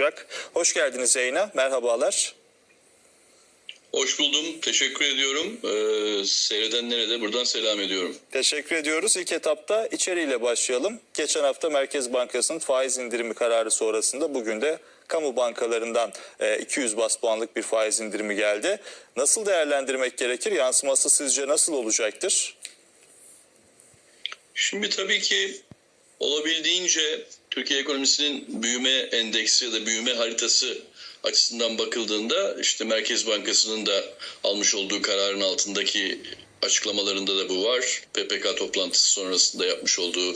olacak. Hoş geldiniz yayına. Merhabalar. Hoş buldum. Teşekkür ediyorum. Ee, seyredenlere de buradan selam ediyorum. Teşekkür ediyoruz. İlk etapta içeriğiyle başlayalım. Geçen hafta Merkez Bankası'nın faiz indirimi kararı sonrasında bugün de kamu bankalarından e, 200 bas puanlık bir faiz indirimi geldi. Nasıl değerlendirmek gerekir? Yansıması sizce nasıl olacaktır? Şimdi tabii ki olabildiğince Türkiye ekonomisinin büyüme endeksi ya da büyüme haritası açısından bakıldığında işte Merkez Bankası'nın da almış olduğu kararın altındaki açıklamalarında da bu var. PPK toplantısı sonrasında yapmış olduğu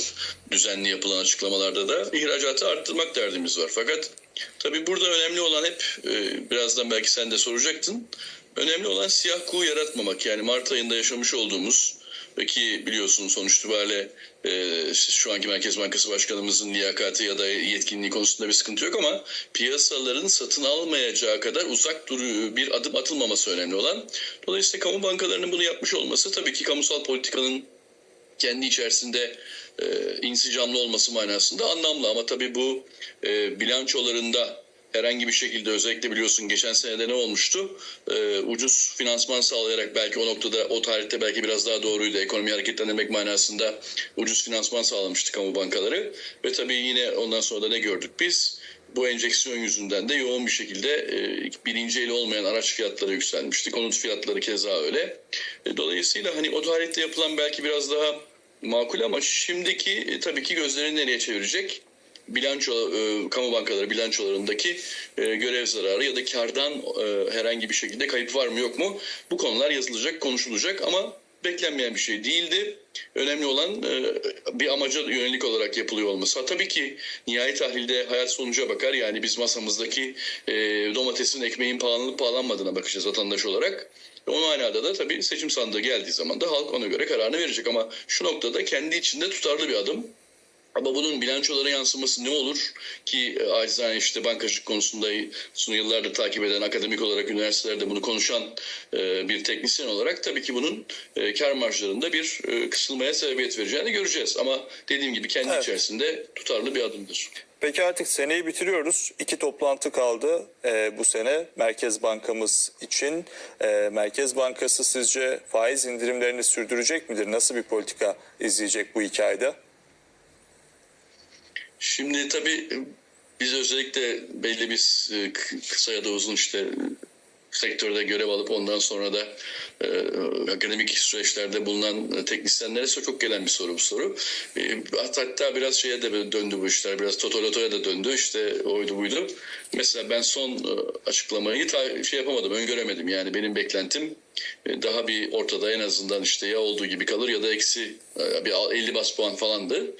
düzenli yapılan açıklamalarda da ihracatı arttırmak derdimiz var. Fakat tabii burada önemli olan hep e, birazdan belki sen de soracaktın. Önemli olan siyah kuğu yaratmamak. Yani Mart ayında yaşamış olduğumuz ki biliyorsun sonuç itibariyle e, şu anki Merkez Bankası Başkanımızın liyakati ya da yetkinliği konusunda bir sıkıntı yok ama piyasaların satın almayacağı kadar uzak duruyor bir adım atılmaması önemli olan. Dolayısıyla kamu bankalarının bunu yapmış olması tabii ki kamusal politikanın kendi içerisinde e, insicamlı olması manasında anlamlı ama tabii bu e, bilançolarında herhangi bir şekilde özellikle biliyorsun geçen senede ne olmuştu? Ee, ucuz finansman sağlayarak belki o noktada o tarihte belki biraz daha doğruydu. Ekonomi hareketlendirmek manasında ucuz finansman sağlamıştı kamu bankaları. Ve tabii yine ondan sonra da ne gördük biz? Bu enjeksiyon yüzünden de yoğun bir şekilde e, birinci eli olmayan araç fiyatları yükselmişti. Konut fiyatları keza öyle. E, dolayısıyla hani o tarihte yapılan belki biraz daha makul ama şimdiki e, tabii ki gözlerini nereye çevirecek? Bilanço e, kamu bankaları bilançolarındaki e, görev zararı ya da kardan e, herhangi bir şekilde kayıp var mı yok mu bu konular yazılacak konuşulacak ama beklenmeyen bir şey değildi. Önemli olan e, bir amaca yönelik olarak yapılıyor olması. Ha, tabii ki nihai tahlilde hayat sonuca bakar. Yani biz masamızdaki e, domatesin, ekmeğin pahalanıp pahalanmadığına bakacağız vatandaş olarak. O manada da tabii seçim sandığı geldiği zaman da halk ona göre kararını verecek. Ama şu noktada kendi içinde tutarlı bir adım. Ama bunun bilançolara yansıması ne olur ki e, acizane işte bankacılık konusunda son yıllardır takip eden akademik olarak üniversitelerde bunu konuşan e, bir teknisyen olarak tabii ki bunun e, kar marjlarında bir kısılmaya sebebiyet vereceğini göreceğiz. Ama dediğim gibi kendi Evet. içerisinde tutarlı bir adımdır. Peki artık seneyi bitiriyoruz. İki toplantı kaldı e, bu sene Merkez Bankamız için. E, Merkez Bankası sizce faiz indirimlerini sürdürecek midir? Nasıl bir politika izleyecek bu iki ayda? Şimdi tabii biz özellikle belli bir e, kısa ya da uzun işte sektörde görev alıp ondan sonra da e, akademik süreçlerde bulunan teknisyenlere çok gelen bir soru bu soru. E, hatta, biraz şeye de döndü bu işler. Biraz totolotoya da döndü. İşte oydu buydu. Mesela ben son e, açıklamayı ta, şey yapamadım, öngöremedim. Yani benim beklentim e, daha bir ortada en azından işte ya olduğu gibi kalır ya da eksi e, bir 50 bas puan falandı.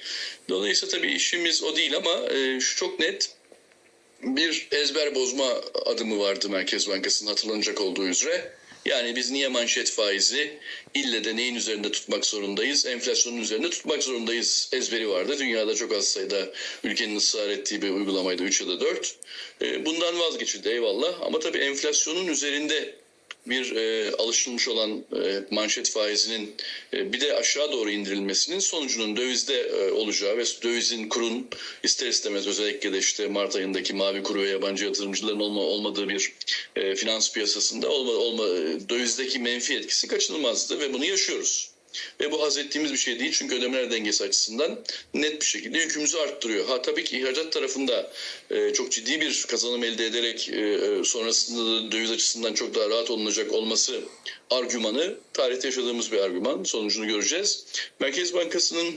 Dolayısıyla tabii işimiz o değil ama e, şu çok net bir ezber bozma adımı vardı Merkez Bankası'nın hatırlanacak olduğu üzere. Yani biz niye manşet faizi ille de neyin üzerinde tutmak zorundayız? Enflasyonun üzerinde tutmak zorundayız ezberi vardı. Dünyada çok az sayıda ülkenin ısrar ettiği bir uygulamaydı 3 ya da 4. Bundan vazgeçildi eyvallah ama tabii enflasyonun üzerinde bir e, alışılmış olan e, manşet faizinin e, bir de aşağı doğru indirilmesinin sonucunun dövizde e, olacağı ve dövizin kurun ister istemez özellikle de işte Mart ayındaki mavi kuru ve yabancı yatırımcıların olma, olmadığı bir e, finans piyasasında olma, olma, e, dövizdeki menfi etkisi kaçınılmazdı ve bunu yaşıyoruz. Ve bu haz ettiğimiz bir şey değil çünkü ödemeler dengesi açısından net bir şekilde yükümüzü arttırıyor. Ha tabii ki ihracat tarafında e, çok ciddi bir kazanım elde ederek e, e, sonrasında da döviz açısından çok daha rahat olunacak olması argümanı tarihte yaşadığımız bir argüman. Sonucunu göreceğiz. Merkez Bankası'nın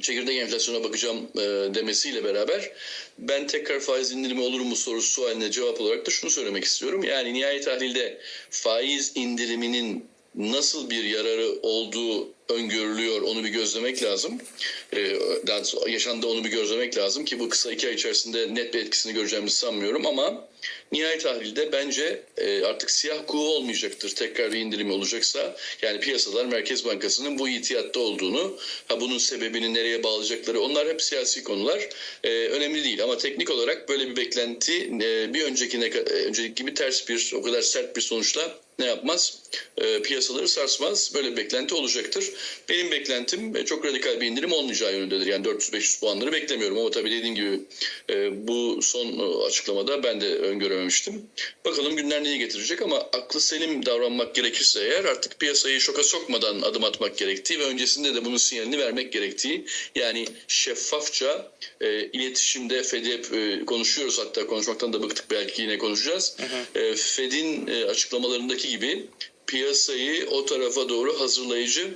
çekirdek enflasyona bakacağım e, demesiyle beraber ben tekrar faiz indirimi olur mu sorusu haline cevap olarak da şunu söylemek istiyorum. Yani nihai tahlilde faiz indiriminin nasıl bir yararı olduğu öngörülüyor onu bir gözlemek lazım. Ee, daha sonra yaşandı onu bir gözlemek lazım ki bu kısa iki ay içerisinde net bir etkisini göreceğimizi sanmıyorum ama nihai tahlilde bence e, artık siyah kuğu olmayacaktır. Tekrar bir indirim olacaksa yani piyasalar Merkez Bankası'nın bu itiyatta olduğunu ha bunun sebebini nereye bağlayacakları onlar hep siyasi konular Ee, önemli değil ama teknik olarak böyle bir beklenti e, bir öncekine e, önceki gibi ters bir o kadar sert bir sonuçla ne yapmaz? E, piyasaları sarsmaz. Böyle bir beklenti olacaktır. Benim beklentim e, çok radikal bir indirim olmayacağı yönündedir. Yani 400-500 puanları beklemiyorum ama tabii dediğim gibi e, bu son e, açıklamada ben de öngörememiştim. Bakalım günler neyi getirecek ama aklı selim davranmak gerekirse eğer artık piyasayı şoka sokmadan adım atmak gerektiği ve öncesinde de bunun sinyalini vermek gerektiği yani şeffafça e, iletişimde Fed'i hep e, konuşuyoruz hatta konuşmaktan da bıktık belki yine konuşacağız. E, Fed'in e, açıklamalarındaki gibi piyasayı o tarafa doğru hazırlayıcı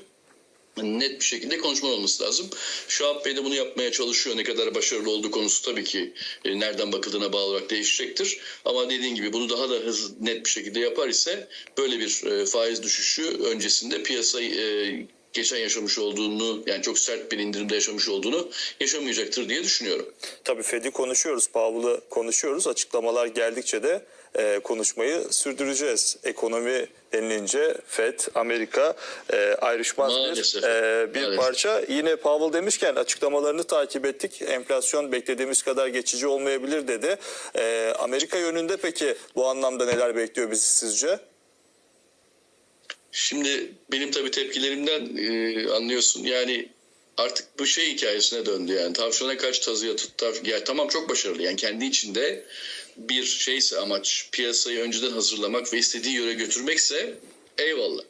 net bir şekilde konuşma olması lazım. Şahap Bey de bunu yapmaya çalışıyor. Ne kadar başarılı olduğu konusu tabii ki e, nereden bakıldığına bağlı olarak değişecektir. Ama dediğin gibi bunu daha da hızlı net bir şekilde yapar ise böyle bir e, faiz düşüşü öncesinde piyasayı e, geçen yaşamış olduğunu yani çok sert bir indirimde yaşamış olduğunu yaşamayacaktır diye düşünüyorum. Tabii Fed'i konuşuyoruz, Powell'ı konuşuyoruz. Açıklamalar geldikçe de e, konuşmayı sürdüreceğiz. Ekonomi denilince Fed, Amerika e, ayrışmaz Maalesef. bir, e, bir Maalesef. parça. Yine Powell demişken açıklamalarını takip ettik. Enflasyon beklediğimiz kadar geçici olmayabilir dedi. E, Amerika yönünde peki bu anlamda neler bekliyor bizi sizce? Şimdi benim tabii tepkilerimden e, anlıyorsun. Yani artık bu şey hikayesine döndü yani. Tavşana kaç tazıya tut. Tav- ya tamam çok başarılı. Yani kendi içinde bir şeyse amaç piyasayı önceden hazırlamak ve istediği yöre götürmekse eyvallah.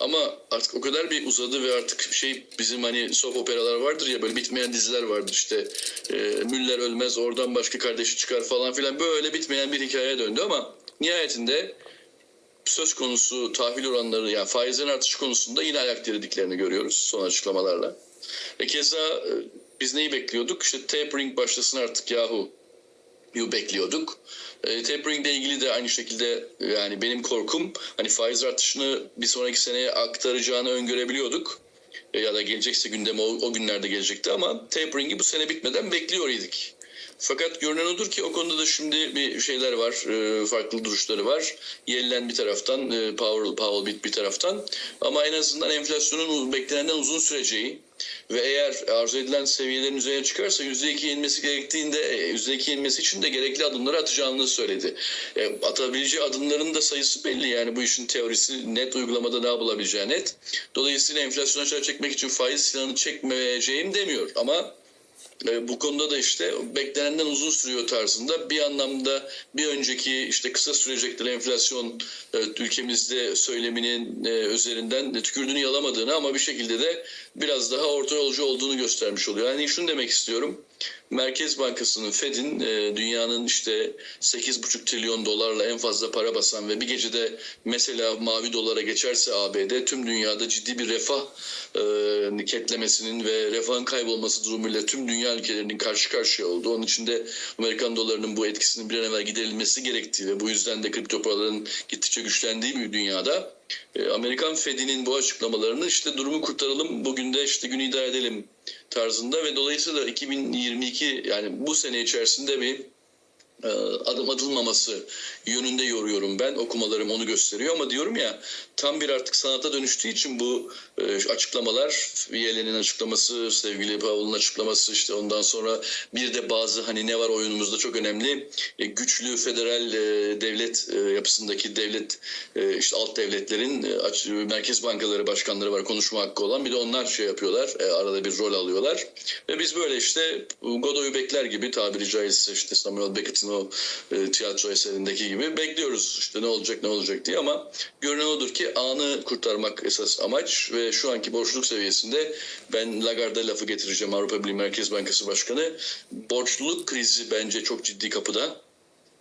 Ama artık o kadar bir uzadı ve artık şey bizim hani soap operalar vardır ya böyle bitmeyen diziler vardır işte e, Müller ölmez oradan başka kardeşi çıkar falan filan böyle bitmeyen bir hikaye döndü ama nihayetinde söz konusu tahvil oranları yani faizlerin artışı konusunda yine ayak dirediklerini görüyoruz son açıklamalarla. E keza biz neyi bekliyorduk? İşte tapering başlasın artık yahu bekliyorduk. E, tapering ile ilgili de aynı şekilde yani benim korkum hani faiz artışını bir sonraki seneye aktaracağını öngörebiliyorduk. E, ya da gelecekse gündeme o, o günlerde gelecekti ama tapering'i bu sene bitmeden bekliyor. Fakat görünen odur ki o konuda da şimdi bir şeyler var, e, farklı duruşları var. Yellen bir taraftan, e, Powell, Powell bir taraftan. Ama en azından enflasyonun beklenenden uzun süreceği ve eğer arzu edilen seviyelerin üzerine çıkarsa %2 inmesi gerektiğinde e, %2 inmesi için de gerekli adımları atacağını söyledi. E, atabileceği adımların da sayısı belli yani bu işin teorisi net uygulamada ne yapılabileceği net. Dolayısıyla enflasyonu aşağı çekmek için faiz silahını çekmeyeceğim demiyor ama e, bu konuda da işte beklenenden uzun sürüyor tarzında bir anlamda bir önceki işte kısa sürecektir enflasyon e, ülkemizde söyleminin e, üzerinden de tükürdüğünü yalamadığını ama bir şekilde de biraz daha orta yolcu olduğunu göstermiş oluyor. Yani şunu demek istiyorum. Merkez Bankası'nın Fed'in e, dünyanın işte 8,5 trilyon dolarla en fazla para basan ve bir gecede mesela mavi dolara geçerse ABD tüm dünyada ciddi bir refah e, ketlemesinin ve refahın kaybolması durumuyla tüm dünya ülkelerinin karşı karşıya olduğu. Onun için de Amerikan dolarının bu etkisinin bir an evvel giderilmesi gerektiği ve bu yüzden de kripto paraların gittikçe güçlendiği bir dünyada e, Amerikan Fed'inin bu açıklamalarını işte durumu kurtaralım bugün de işte günü idare edelim tarzında ve dolayısıyla 2022 yani bu sene içerisinde bir adım atılmaması yönünde yoruyorum ben. Okumalarım onu gösteriyor ama diyorum ya tam bir artık sanata dönüştüğü için bu e, açıklamalar Yellen'in açıklaması, sevgili Powell'ın açıklaması işte ondan sonra bir de bazı hani ne var oyunumuzda çok önemli. E, güçlü federal e, devlet e, yapısındaki devlet e, işte alt devletlerin e, merkez bankaları başkanları var konuşma hakkı olan. Bir de onlar şey yapıyorlar e, arada bir rol alıyorlar. Ve biz böyle işte Godoy'u bekler gibi tabiri caizse işte Samuel Beckett'in o e, tiyatro eserindeki gibi bekliyoruz. İşte ne olacak ne olacak diye ama görünen odur ki anı kurtarmak esas amaç ve şu anki borçluluk seviyesinde ben Lagarde lafı getireceğim. Avrupa Birliği Merkez Bankası Başkanı. Borçluluk krizi bence çok ciddi kapıda.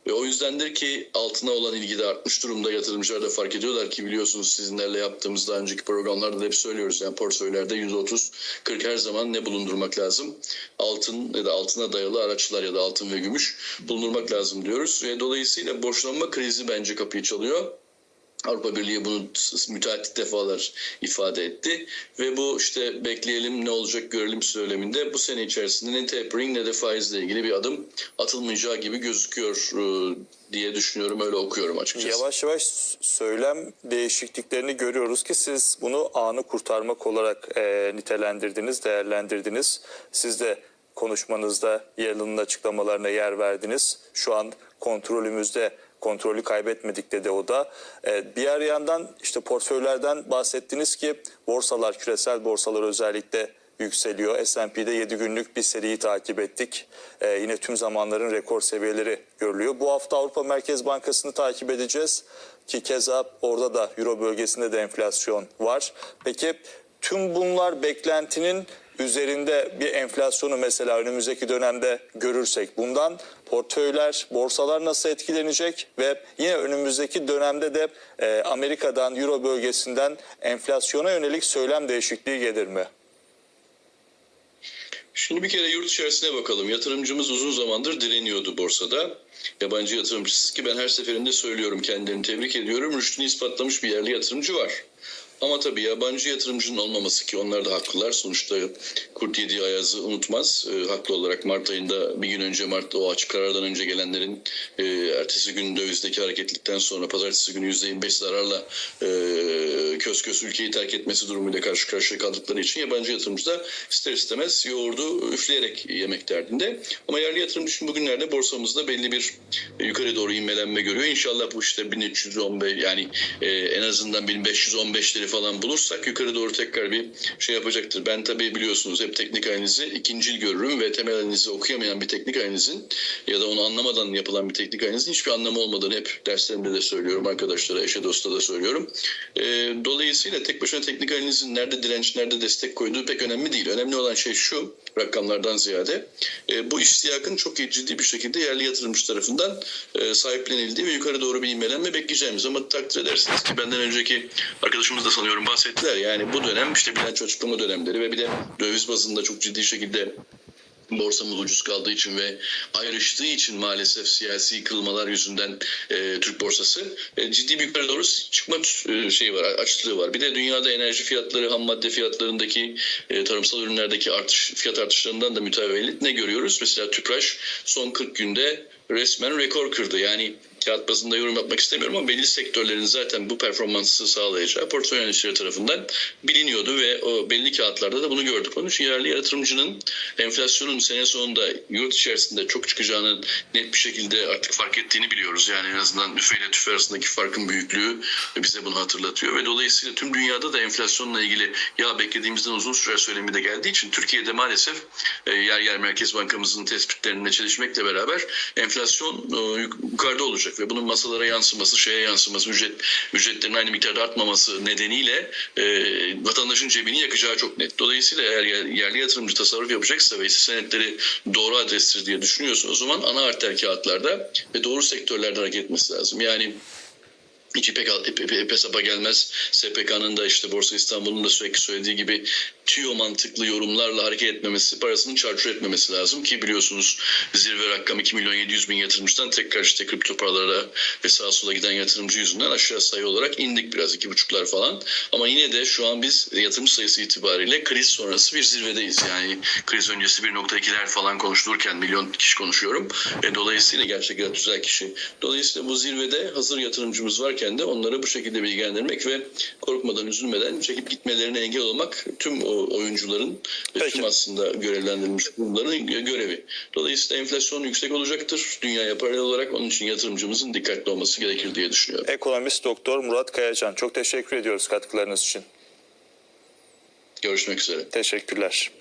Ve o yüzdendir ki altına olan ilgi de artmış durumda. Yatırımcılar da fark ediyorlar ki biliyorsunuz sizinlerle yaptığımız daha önceki programlarda da hep söylüyoruz. Yani portföylerde %30, 40 her zaman ne bulundurmak lazım? Altın ya da altına dayalı araçlar ya da altın ve gümüş bulundurmak lazım diyoruz. Ve dolayısıyla borçlanma krizi bence kapıyı çalıyor. Avrupa Birliği bunu müteahhit defalar ifade etti ve bu işte bekleyelim ne olacak görelim söyleminde bu sene içerisinde ne tapering ne de faizle ilgili bir adım atılmayacağı gibi gözüküyor e, diye düşünüyorum öyle okuyorum açıkçası. Yavaş yavaş söylem değişikliklerini görüyoruz ki siz bunu anı kurtarmak olarak e, nitelendirdiniz, değerlendirdiniz. Siz de konuşmanızda Yalın'ın açıklamalarına yer verdiniz. Şu an kontrolümüzde kontrolü kaybetmedik dedi o da. E, diğer yandan işte portföylerden bahsettiniz ki borsalar, küresel borsalar özellikle yükseliyor. S&P'de 7 günlük bir seriyi takip ettik. Ee, yine tüm zamanların rekor seviyeleri görülüyor. Bu hafta Avrupa Merkez Bankası'nı takip edeceğiz ki keza orada da Euro bölgesinde de enflasyon var. Peki tüm bunlar beklentinin üzerinde bir enflasyonu mesela önümüzdeki dönemde görürsek bundan portföyler, borsalar nasıl etkilenecek ve yine önümüzdeki dönemde de e, Amerika'dan, Euro bölgesinden enflasyona yönelik söylem değişikliği gelir mi? Şimdi bir kere yurt içerisine bakalım. Yatırımcımız uzun zamandır direniyordu borsada. Yabancı yatırımcısı ki ben her seferinde söylüyorum kendilerini tebrik ediyorum. Rüştünü ispatlamış bir yerli yatırımcı var. Ama tabii yabancı yatırımcının olmaması ki onlar da haklılar. Sonuçta kurt yediği ayazı unutmaz. E, haklı olarak Mart ayında bir gün önce Mart'ta o açık karardan önce gelenlerin e, ertesi gün dövizdeki hareketlikten sonra pazartesi günü %25 zararla e, köz köz ülkeyi terk etmesi durumuyla karşı karşıya kaldıkları için yabancı yatırımcı da ister istemez yoğurdu üfleyerek yemek derdinde. Ama yerli yatırımcı şimdi bugünlerde borsamızda belli bir e, yukarı doğru inmelenme görüyor. İnşallah bu işte 1315 yani e, en azından 1515'leri falan bulursak yukarı doğru tekrar bir şey yapacaktır. Ben tabii biliyorsunuz hep teknik analizi ikincil görürüm ve temel analizi okuyamayan bir teknik analizin ya da onu anlamadan yapılan bir teknik analizin hiçbir anlamı olmadığını hep derslerimde de söylüyorum arkadaşlara, eşe dosta da söylüyorum. E, dolayısıyla tek başına teknik analizin nerede direnç, nerede destek koyduğu pek önemli değil. Önemli olan şey şu rakamlardan ziyade e, bu istiyakın çok ciddi bir şekilde yerli yatırımcı tarafından e, sahiplenildiği ve yukarı doğru bir inmelenme bekleyeceğimiz ama takdir edersiniz ki benden önceki arkadaşımız da sanıyorum bahsettiler. Yani bu dönem işte bilanço açıklama dönemleri ve bir de döviz bazında çok ciddi şekilde borsamız ucuz kaldığı için ve ayrıştığı için maalesef siyasi kılmalar yüzünden e, Türk borsası e, ciddi bir yukarı doğru çıkma e, şeyi var, açlığı var. Bir de dünyada enerji fiyatları, ham madde fiyatlarındaki e, tarımsal ürünlerdeki artış fiyat artışlarından da mütevellit ne görüyoruz? Mesela Tüpraş son 40 günde resmen rekor kırdı. Yani kağıt bazında yorum yapmak istemiyorum ama belli sektörlerin zaten bu performansı sağlayacağı portföy yöneticileri tarafından biliniyordu ve o belli kağıtlarda da bunu gördük. Onun için yerli yatırımcının enflasyonun sene sonunda yurt içerisinde çok çıkacağını net bir şekilde artık fark ettiğini biliyoruz. Yani en azından üfe ile tüfe arasındaki farkın büyüklüğü bize bunu hatırlatıyor ve dolayısıyla tüm dünyada da enflasyonla ilgili ya beklediğimizden uzun süre söylemi de geldiği için Türkiye'de maalesef e, yer yer Merkez Bankamızın tespitlerine çelişmekle beraber enflasyon e, yukarıda olacak ve bunun masalara yansıması, şeye yansıması, ücret ücretlerin aynı miktarda artmaması nedeniyle e, vatandaşın cebini yakacağı çok net. Dolayısıyla eğer yer- yerli yatırımcı tasarruf yapacaksa ve hisse senetleri doğru adrestir diye düşünüyorsa o zaman ana arter kağıtlarda ve doğru sektörlerde hareket etmesi lazım. Yani hiç ipek, ip, ip hesaba gelmez. SPK'nın da işte Borsa İstanbul'un da sürekli söylediği gibi tüyo mantıklı yorumlarla hareket etmemesi, parasını çarçur etmemesi lazım ki biliyorsunuz zirve rakam 2 milyon 700 bin yatırımcıdan tekrar işte kripto paralara ve sağa sola giden yatırımcı yüzünden aşağı sayı olarak indik biraz iki buçuklar falan. Ama yine de şu an biz yatırımcı sayısı itibariyle kriz sonrası bir zirvedeyiz. Yani kriz öncesi 1.2'ler falan konuşulurken milyon kişi konuşuyorum. E, dolayısıyla gerçekten güzel kişi. Dolayısıyla bu zirvede hazır yatırımcımız varken de onları bu şekilde bilgilendirmek ve korkmadan, üzülmeden çekip gitmelerine engel olmak tüm o oyuncuların ve Peki. tüm aslında görevlendirilmiş kurumların gö- görevi. Dolayısıyla enflasyon yüksek olacaktır dünyaya paralel olarak. Onun için yatırımcımızın dikkatli olması gerekir diye düşünüyorum. Ekonomist Doktor Murat Kayacan. Çok teşekkür ediyoruz katkılarınız için. Görüşmek üzere. Teşekkürler.